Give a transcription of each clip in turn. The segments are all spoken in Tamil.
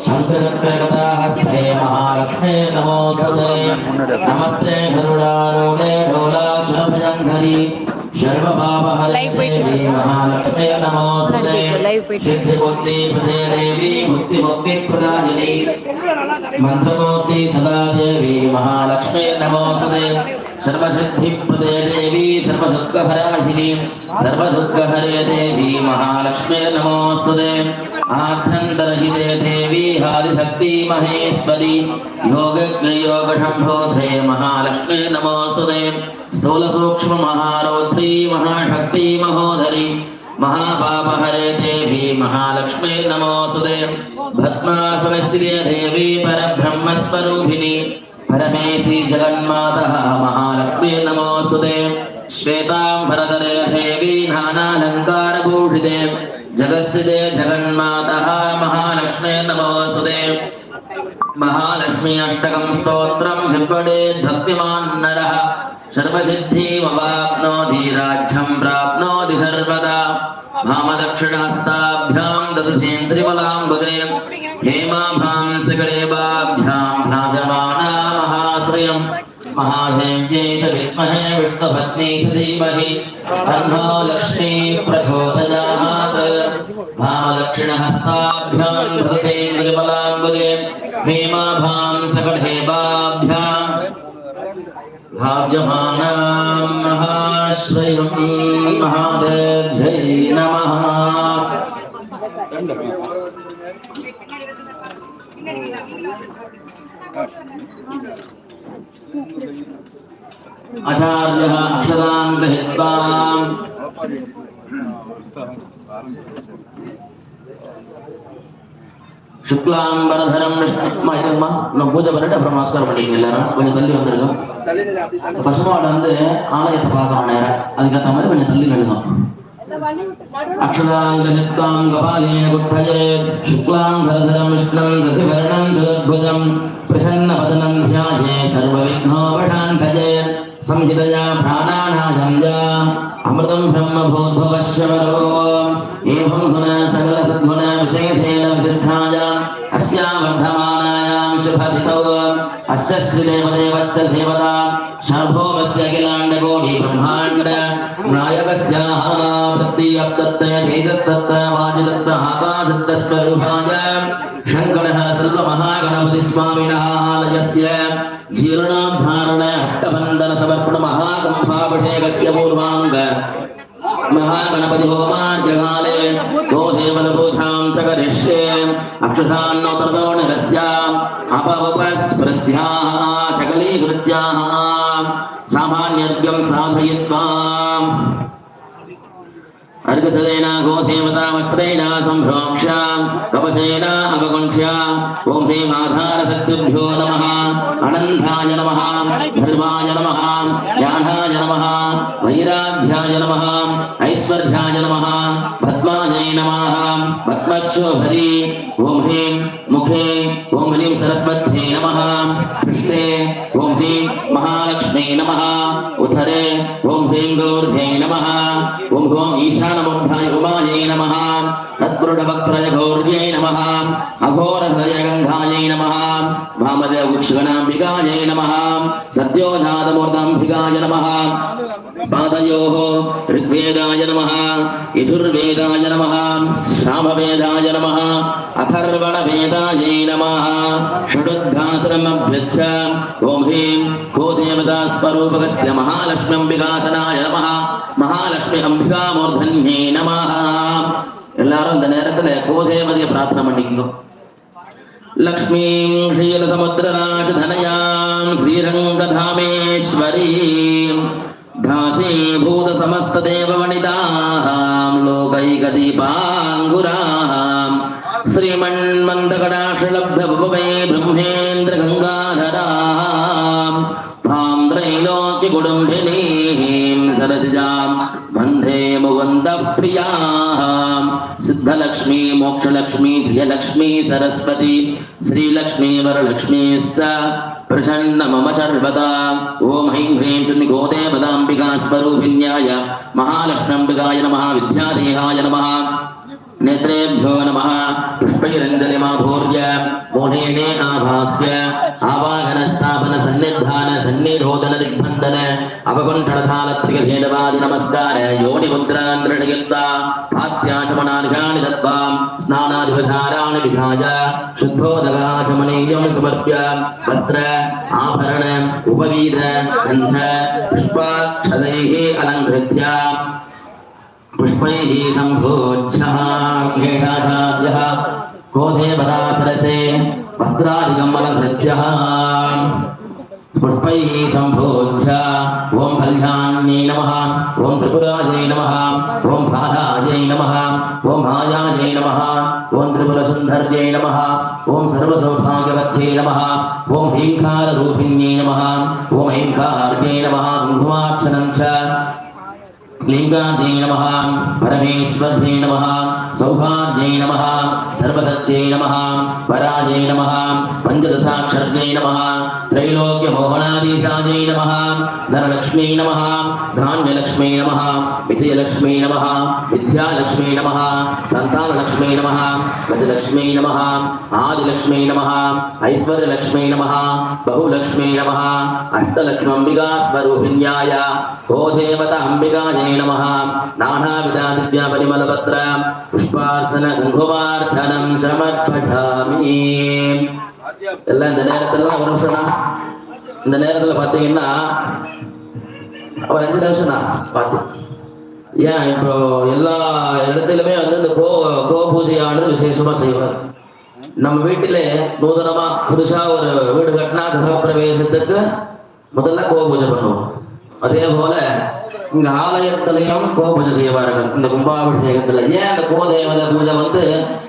शङ्करप्रगदाहस्ते महालक्ष्मे नमोऽस्तुते नमस्ते गरुडारूढे ढोलाशुभभजङ्घरी सर्वभावहरे महालक्ष्मे नमोऽस्तुते सिद्धिबुद्धि प्रदे देवी मुक्तिमुक्तिप्रदायिनी मन्त्रमूर्ति सदा देवी महालक्ष्मे नमोऽस्तुते सर्वसिद्धिप्रदे देवी सर्वदुःखभराहिनी सर्वदुःखहरे देवी महालक्ष्मे नमोऽस्तुते आर्थन्तरहिते देवी हादिशक्ति महेश्वरी योगक्रियोगशम्भोधे महालक्ष्मी नमोऽस्तु ते स्थूलसूक्ष्ममहारौद्री महाशक्ति महोदरी महापापहरे देवी महालक्ष्मी नमोऽस्तु ते भद्मासनस्थिते देवी परब्रह्मस्वरूपिणी परमेशी जगन्मातः महालक्ष्मी नमोऽस्तु ते श्वेताम्बरतले देवी नानालङ्कारभूषिते जगस्थिते जगन्मातः महालक्ष्मे नमोऽस्तुते महालक्ष्मी अष्टकं स्तोत्रं विपडे भक्तिमान् नरः। सर्वसिद्धिमवाप्नोति राज्यं प्राप्नोति सर्वदा। भामदक्षिणहस्ताभ्यां ददतीं श्रीबलाम्बुदे हेमाभां सकलेबाभ्यां भ्राजमाना महाश्रियम् महादेव्यै च विद्महे विष्णुपत्नी च धीमहि। तन्नो लक्ष्मी प्रचोदयात्। भामदक्षिणहस्ताभ्यां ददतीं श्रीबलाम्बुदे हेमाभां सकलेबाभ्याम् भाव्यमानां महाश्रयं महादेव्यै नमः। आचार्यः अक्षरान् गृहीत्वा சுக்லாம்பரதரம் விஷ்ணுமா இருங்கம்மா நம்ம பூஜை பண்ணிட்டு அப்புறம் நமஸ்காரம் பண்ணிக்கங்க எல்லாரும் கொஞ்சம் தள்ளி வந்துருங்க பசுமாடு வந்து ஆலயத்தை பார்க்கணும் நேரம் அதுக்கேற்ற மாதிரி கொஞ்சம் தள்ளி நில்லுங்க अक्षदाङ्गहित्वां कपालेन गुट्टयेत् शुक्लाम्बरधरं विष्णुं शशिवर्णं चतुर्भुजं प्रसन्नवदनं ध्याये सर्वविघ्नोपशान्तयेत् संहितया प्राणानायं भूद्भवश्वरो एवं गुणा सकल सद्गुणा विशेषेण विशिष्टायाम्। अस्यां वर्धमानायां शुभधितौ अस्य श्रीदेवदेवस्य देवता। शर्भोमस्य अखिलाण्डकोटि ब्रह्माण्ड नायकस्याः प्रत्ययत्तत्त भेदत्तत्त वाजिदत्त आकाशत्तस्वरूपाय शङ्करः सर्वमहागणपतिस्वामिनः आलयस्य। जीर्णाधारण अष्टबन्धनसमर्पणमहाकम्भाभिषेकस्य पूर्वाङ्ग। महागणपति होमार्यकाले गोदेवदपूजां च करिष्ये अक्षसान्नोतरतो निरस्याम् अपवपस्पृश्याः सकलीकृत्याः सामान्यर्घ्यं साधयित्वा अर्घसदेन गोदेवतावस्त्रेण सम्भ्रोक्ष्य कवचेन अवकुण्ठ्य ॐ ह्रीमाधारशक्तिभ्यो नमः अनन्ताय नमः धर्माय नमः ज्ञानाय नमः वैराग्याय नमः ऐश्वर्याय नमः పద్మానై నమః. పద్మశోభరి ఓం హ్రీం ముఖే. ఓం హ్రీం సరస్వత్యై నమః. పృష్ఠే ఓం హ్రీం మహాలక్ష్మై నమః. ఉదరే ఓం హ్రీం గౌర్భ్యై నమః. ఓం హ్రీం ఈశానముగ్ధాయ ఉమాయై నమః. తత్పురుడవక్త్రయ గౌర్వ్యై నమః. అఘోరహృదయ గంధాయై నమః. వామదేవ వృక్షగణాంబికాయై నమః. సద్యోజాతమూర్తంబికాయ నమః. नमः पादयोः ऋग्वेदाय नमः यजुर्वेदाय नमः श्रामवेदाय नमः अथर्वणवेदायै नमः षडुद्धासनमभ्यच्छ ॐ ह्रीं गोदेवतास्वरूपकस्य महालक्ष्म्यम्बिकासनाय नमः महालक्ष्मி அம்பிகாமூர்தன்யே நமஹ எல்லாரும் இந்த நேரத்துல கோதேவதைய பிரார்த்தனை பண்ணிக்கணும் லக்ஷ்மீம் க்ஷீரசமுத்திரராஜதனயாம் ஸ்ரீரங்கதாமேஸ்வரீம் భాసీభూత సమస్త దేవవనితాం లోకైకదీపాంగురాం శ్రీమన్మందకడాక్షలబ్ధవై బ్రహ్మేంద్ర గంగాధరాం భాం త్రైలోక్య కుడుంబినీం సరసిజాం వందే ముకుంద ప్రియాం సిద్ధలక్ష్మీ మోక్షలక్ష్మీ ప్రియలక్ష్మీ సరస్వతి శ్రీలక్ష్మీ వరలక్ష్మీశ్చ प्रसन्न मम सर्वदा ॐ ह्रीं ह्रीं शनि गोदेवदाम्बिका स्वरूपिण्याय महालक्ष्म्यम्बिकाय नमः विद्यादेहाय नमः नेत्रेभ्यो नमः पुष्पैरञ्जलिमाभूर्य मोहेने आभात्य आवाहनस्थापन सन्निधान सन्निरोधन दिग्बन्धन अवकुण्ठनथालत्रिकभेदवादि नमस्कार योनिमुद्रान्द्रणयुक्ता पात्याचमनार्घाणि दत्त्वा स्नानादिपचाराणि विधाय शुद्धोदकाचमनीयं समर्प्य वस्त्र आभरण उपवीद गन्ध पुष्पाक्षदैः अलङ्कृत्य पुष्पैः सम्भोज्यः खेटाचार्यः कोधेवदा सरसे वस्त्रादिकम् अलङ्कृत्यः पुष्पैः सम्भोज्य ॐ कल्याण्यै नमः ॐ त्रिपुरायै नमः ॐ बालायै नमः ॐ मायायै नमः ॐ त्रिपुरसुन्दर्यै नमः ॐ सर्वसौभाग्यवत्यै नमः ॐ ह्रीङ्काररूपिण्यै नमः ॐ ऐङ्कारर्यै नमः कुङ्कुमार्चनं च లింగాద్యై నమ పరమేశ్వర్యై నమ సౌభాగ్యై నమ సర్వసత్యై నమ వరాజై నమ పంచదశాక్షర్ణై నమ త్రైలోక్య మోహనాదీశాజై నమ ధనలక్ష్మీ నమ ధాన్యలక్ష్మీ నమ విజయలక్ష్మీ నమ విద్యాలక్ష్మీ నమ సంతానలక్ష్మీ నమ గజలక్ష్మీ నమ ఆదిలక్ష్మీ నమ ఐశ్వర్యలక్ష్మీ నమ బహులక్ష్మీ నమ అష్టలక్ష్మంబిగా స్వరూపిణ్యాయ ఓ దేవత நமஹ நானாவித திவ்யா பரிமலபத்ர எல்லாம் இந்த நேரத்துல ஒரு நிமிஷம்னா இந்த நேரத்துல பாத்தீங்கன்னா ஒரு அஞ்சு நிமிஷம்னா பார்த்து ஏன் இப்போ எல்லா இடத்துலயுமே வந்து இந்த கோ கோ பூஜையானது விசேஷமா செய்வார் நம்ம வீட்டில நூதனமா புதுசா ஒரு வீடு கட்டினா கிரக பிரவேசத்துக்கு முதல்ல கோ பூஜை பண்ணுவோம் அதே போல இங்க ஆலயத்திலையும் கோபூஜை செய்வார்கள். இந்த கும்பாபிஷேகத்துல. ஏன் அந்த கோதேவத பூஜை வந்து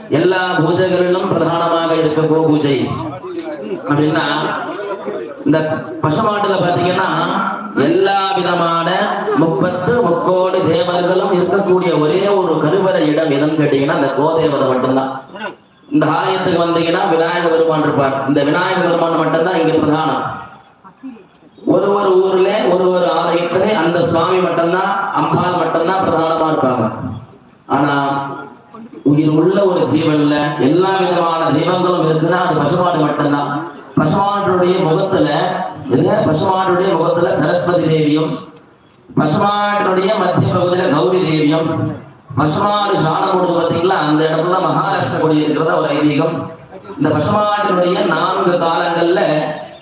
எல்லா பூஜைகளிலும் பிரதானமாக இருக்க கோ பூஜை? அப்படின்னா இந்த பசுமாட்டுல பாத்தீங்கன்னா எல்லா விதமான முப்பத்து முக்கோடி தேவர்களும் இருக்கக்கூடிய ஒரே ஒரு கருவறை இடம் எதுன்னு கேட்டீங்கன்னா இந்த கோதேவதை மட்டும்தான். இந்த ஆலயத்துக்கு வந்தீங்கன்னா விநாயக பெருமான் இருப்பார். இந்த விநாயக பெருமான் மட்டும்தான் இங்க பிரதானம். ஒரு ஒரு ஊர்ல ஒரு ஒரு அந்த சுவாமி மட்டும்தான் அம்பாள் மட்டும்தான் பிரதானமா இருப்பாங்க. ஆனா உயிர் உள்ள ஒரு ஜீவன்ல எல்லா விதமான தெய்வங்களும் இருக்குன்னா அது பசுமாடு மட்டும்தான். பசுமாட்டுடைய முகத்துல இல்ல பசுமாட்டுடைய முகத்துல சரஸ்வதி தேவியும் பசுமாட்டுடைய மத்திய பகுதியில கௌரி தேவியும் பசுமாடு சாணம் கொடுத்து பார்த்தீங்களா அந்த இடத்துல மகாலட்சுமி கொடி இருக்கிறதா ஒரு ஐதீகம். இந்த பசுமாட்டினுடைய நான்கு காலங்கள்ல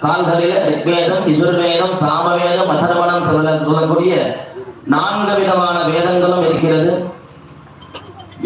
கால்களில ரிக்வேதம் யஜுர்வேதம் சாமவேதம் அதர்வணம் சொல்ல சொல்லக்கூடிய நான்கு விதமான வேதங்களும் இருக்கிறது.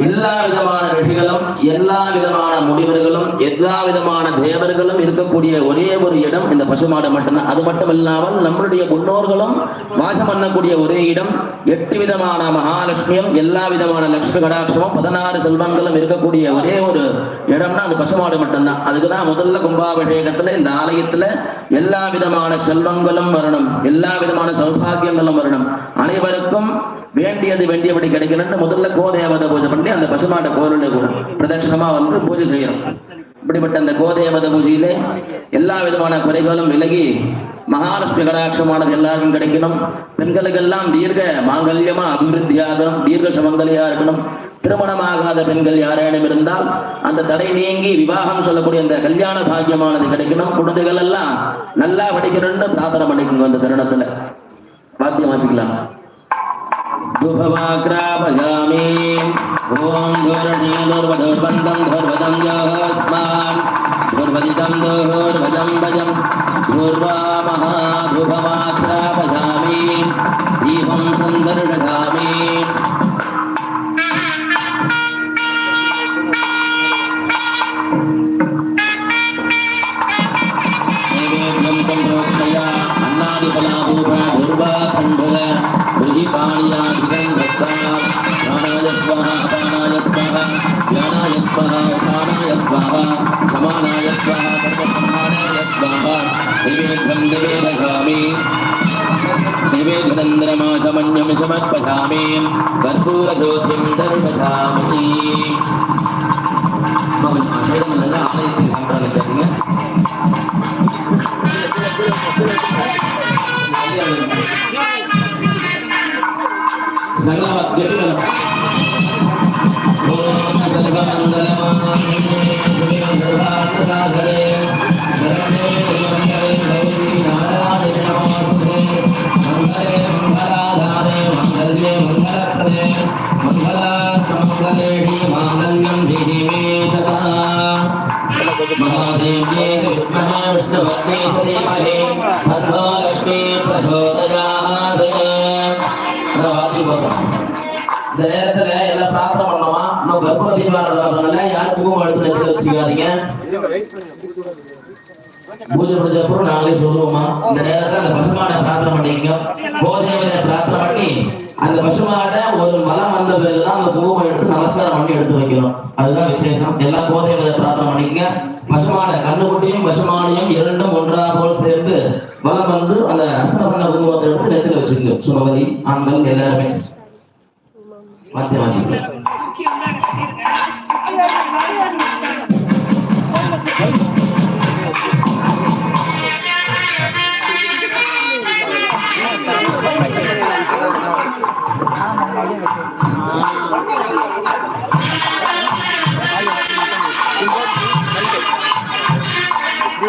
எல்லா விதமான ரிஷிகளும் எல்லா விதமான முனிவர்களும் எல்லா விதமான தேவர்களும் இருக்கக்கூடிய ஒரே ஒரு இடம் இந்த பசுமாடு மட்டும்தான். அது மட்டும் இல்லாமல் நம்மளுடைய முன்னோர்களும் வாசம் பண்ணக்கூடிய ஒரே இடம் எட்டு விதமான மகாலட்சுமியும் எல்லா விதமான லட்சுமி கடாட்சமும் பதினாறு செல்வங்களும் இருக்கக்கூடிய ஒரே ஒரு இடம்னா அது பசுமாடு மட்டும்தான். அதுக்குதான் முதல்ல கும்பாபிஷேகத்துல இந்த ஆலயத்துல எல்லா விதமான செல்வங்களும் வரணும் எல்லா விதமான சௌபாகியங்களும் வரணும். அனைவருக்கும் வேண்டியது வேண்டியபடி கிடைக்கணும்னு முதல்ல கோதேவதை பூஜை பண்ணி அந்த பசுமாட்ட கோவில கூட பிரதட்சணமா வந்து பூஜை செய்யணும். இப்படிப்பட்ட அந்த கோதேவத பூஜையிலே எல்லா விதமான குறைகளும் விலகி மகாலட்சுமி கடாட்சமானது எல்லாருக்கும் கிடைக்கணும். பெண்களுக்கெல்லாம் தீர்க்க மாங்கல்யமா அபிவிருத்தியாகணும் தீர்க்க சுமங்கலியா இருக்கணும். திருமணமாகாத பெண்கள் யாரேனும் இருந்தால் அந்த தடை நீங்கி விவாகம் சொல்லக்கூடிய அந்த கல்யாண பாக்கியமானது கிடைக்கணும். குழந்தைகள் எல்லாம் நல்லா படிக்கணும்னு பிரார்த்தனை பண்ணிக்கோங்க அந்த தருணத்துல. வாத்தியம் வாசிக்கலாம் दुभमाक्रापयामि ॐ धुर्णीर्वधुर्बन्दं धुर्वदं जहस्मान् धुर्वदितं दुर्भजं भजं। धुर्वामहाधुभमाक्रापयामि दीपं सन्दर्शयामि। संप्रोक्षया अन्नादिपलाभूपा धुर्वा खण्डुला प्राणाय स्वाहा अपानाय स्वाहा ज्ञानाय स्वाहा उपानाय स्वाहा क्षमानाय स्वाहा सर्वब्रह्माणाय स्वाहा त्रिवेद्यं निवेदयामि निवेदनन्द्रमाशमन्यं शमर्पयामि कर्पूरज्योतिं दर्पयामि मग आषाढ महिन्याला आलं इथे सांगायला விஷ்ணுபத்னே சதீமஹே தன்னோ லக்ஷ்மீ பிரசோதயாத் இந்த நேரத்துல எல்லாம் பிரார்த்தனை பண்ணோமா நம்ம கர்ப்பவதி பிரார்த்தனை யார் குங்குமம் எடுத்து நெத்தில வச்சுக்காதீங்க பூஜை முடிஞ்ச அப்புறம் நாங்களே சொல்லுவோமா இந்த நேரத்துல அந்த பசுமாடை பிரார்த்தனை பண்ணிக்கோ கோதேவரை பிரார்த்தனை பண்ணி அந்த பசுமாடை ஒரு மலம் வந்த பிறகுதான் அந்த குங்குமம் எடுத்து நமஸ்காரம் பண்ணி எடுத்து வைக்கிறோம் அதுதான் விசேஷம். எல்லாம் கோதைகளை பிரார்த்தனை பண்ணிக்கங்க. பசுமாடை கண்ணுக்குட்டியும் பசுமாடையும் இரண்டும் ஒன்றா போல் சேர்ந்து மலம் வந்து அந்த அர்ச்சனை பண்ண குங்குமத்தை எடுத்து நெத்தில வச்சிருக்கு சுமதி ஆண்கள் எல்லாருமே. மாற்றி மாற்றி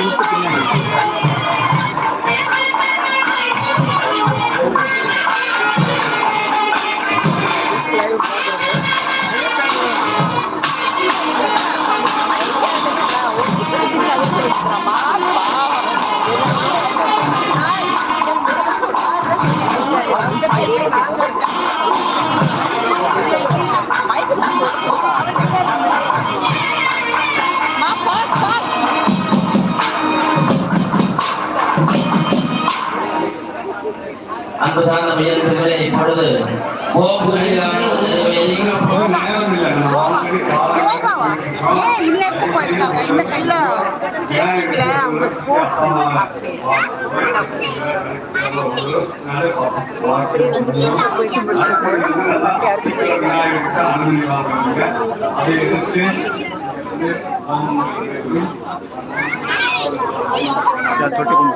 Olympic இல்ல எப்ப போயிருக்காங்க இந்த கையில ஸ்டேட்டிங்ல அவங்க ஸ்போர்ட்ஸ் அதை எடுத்து தொட்டு கொண்டு